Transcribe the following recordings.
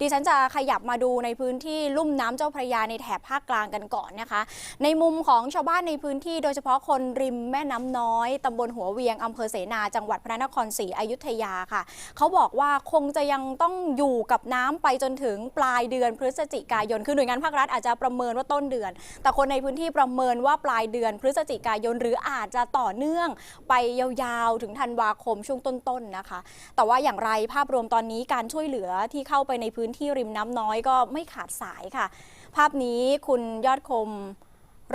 ดิฉันจะขยับมาดูในพื้นที่ลุ่มน้ำเจ้าพระยาในแถบภาคกลางกันก่อนนะคะ ในมุมของชาวบ้านในพื้นที่โดยเฉพาะคนริมแม่น้ำน้อยตำบลหัวเวียงอำเภอเสนาจังหวัดพระนครศรีอยุธยาค่ะ เขาบอกว่าคงจะยังต้องอยู่กับน้ำไปจนถึงปลายเดือนพฤศจิกายน คือหน่วยงานภาครัฐอาจจะประเมินว่าต้นเดือน แต่คนในพื้นที่ประเมินว่าปลายเดือนพฤศจิกายน หรืออาจจะต่อเนื่องไปยาวๆถึงธันวาคมช่วงต้นๆนะคะ แต่ว่าอย่างไรภาพรวมตอนนี้การช่วยเหลือที่เข้าไปในพื้นื้นที่ริมน้ำน้อยก็ไม่ขาดสายค่ะ ภาพนี้คุณยอดคม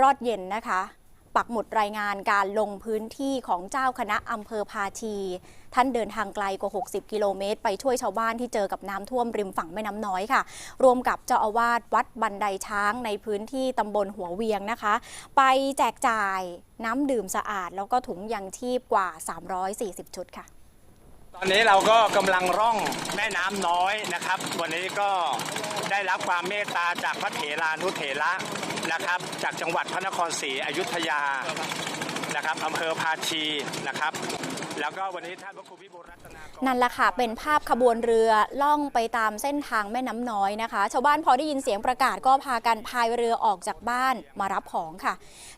รอดเย็นนะคะ ปักหมุดรายงานการลงพื้นที่ของเจ้าคณะอำเภอพาชี ท่านเดินทางไกลกว่า 60 กิโลเมตร ไปช่วยชาวบ้านที่เจอกับน้ำท่วมริมฝั่งแม่น้ำน้อยค่ะ รวมกับเจ้าอาวาสวัดบันไดช้างในพื้นที่ตำบลหัวเวียงนะคะ ไปแจกจ่ายน้ำดื่มสะอาด แล้วก็ถุงยังชีพกว่า 340 ชุดค่ะ ตอนนี้เราก็กำลังร่องแม่น้ำน้อยนะครับ วันนี้ก็ได้รับความเมตตาจากพระเถรานุเถระนะครับ จากจังหวัดพระนครศรีอยุธยา นะครับอำเภอพาชีนะครับแล้วก็วันนี้ท่านพระครูพิบูลรัตนากรนั่นแหละค่ะ เป็นภาพขบวนเรือล่องไปตามเส้นทางแม่น้ำน้อยนะคะ ชาวบ้านพอได้ยินเสียงประกาศก็พากันพายเรือออกจากบ้านมารับของค่ะ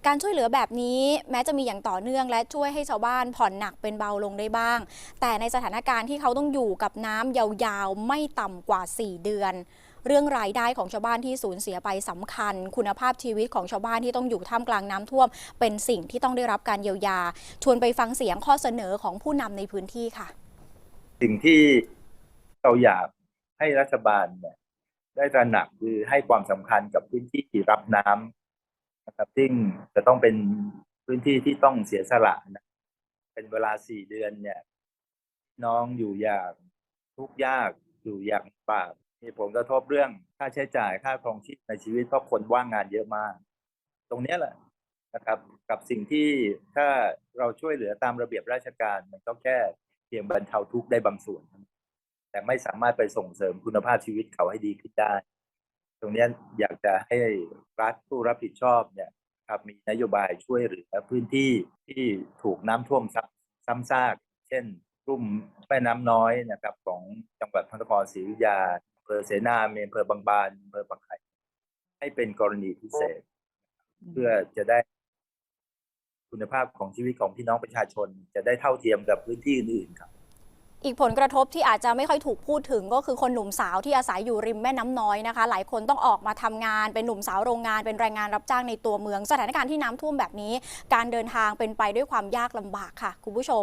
การช่วยเหลือแบบนี้แม้จะมีอย่างต่อเนื่องและช่วยให้ชาวบ้านผ่อนหนักเป็นเบาลงได้บ้าง แต่ในสถานการณ์ที่เขาต้องอยู่กับน้ำยาวๆ ไม่ต่ำกว่า 4 เดือน เรื่องรายได้ของชาวบ้านที่สูญเสียไปสำคัญ คุณภาพชีวิตของชาวบ้านที่ต้องอยู่ท่ามกลางน้ำท่วม เป็นสิ่งที่ต้องได้รับการเยียวยา ชวนไปฟังเสียงข้อเสนอของผู้นำในพื้นที่ค่ะ สิ่งที่เราอยากให้รัฐบาลเนี่ยได้ตระหนักคือให้ความสำคัญกับพื้นที่รับน้ำนะครับซึ่งจะต้องเป็นพื้นที่ที่ต้องเสียสละนะเป็นเวลาสี่เดือนเนี่ย น้องอยู่อย่างทุกยากอยู่อย่างลำบาก มีผลกระทบเรื่องค่าใช้จ่ายค่าครองชีพในชีวิตเพราะคนว่างงานเยอะมาก ตรงนี้แหละนะครับ กับสิ่งที่ถ้าเราช่วยเหลือตามระเบียบราชการ มันก็แค่เพียงบรรเทาทุกข์ได้บางส่วน แต่ไม่สามารถไปส่งเสริมคุณภาพชีวิตเขาให้ดีขึ้นได้ ตรงนี้อยากจะให้รัฐผู้รับผิดชอบเนี่ยครับมีนโยบายช่วยเหลือพื้นที่ที่ถูกน้ำท่วมซ้ำซ้ำซาก เช่น รุ่มแม่น้ำน้อยนะครับ ของจังหวัดพระนครศรีอยุธยาำเภอเสนาเมอำเภอบางบานอำเภอบางไผ่ให้เป็นกรณีพิเศษ เพื่อจะได้คุณภาพของชีวิตของพี่น้องประชาชน จะได้เท่าเทียมกับพื้นที่อื่นๆครับ อีกผลกระทบที่อาจจะไม่ค่อยถูกพูดถึงก็คือคนหนุ่มสาวที่อาศัยอยู่ริมแม่น้ำน้อยนะคะ หลายคนต้องออกมาทำงานเป็นหนุ่มสาวโรงงานเป็นแรงงานรับจ้างในตัวเมือง สถานการณ์ที่น้ำท่วมแบบนี้ การเดินทางเป็นไปด้วยความยากลำบากค่ะ คุณผู้ชม